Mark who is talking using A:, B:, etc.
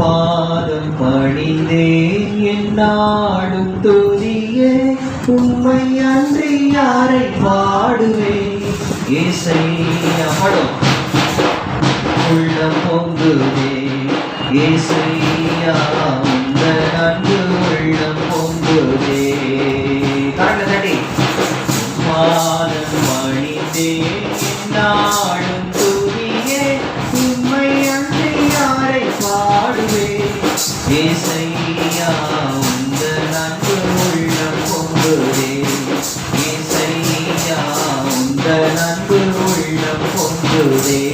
A: பாதம் பணிந்தே என்னாடும் துதியே. உண்மை அன்றி யாரை பாடுவே? இசை படம் உள்ளம் பொங்குவே இசையா இந்த நன்கு உள்ளம் பொங்குவே பாதம் பணிந்தே என்னா ஏசையா உந்த நன்பு உள்ளம் பொங்குதே. ஏசையா உந்த நன்பு உள்ளம் பொங்குதே.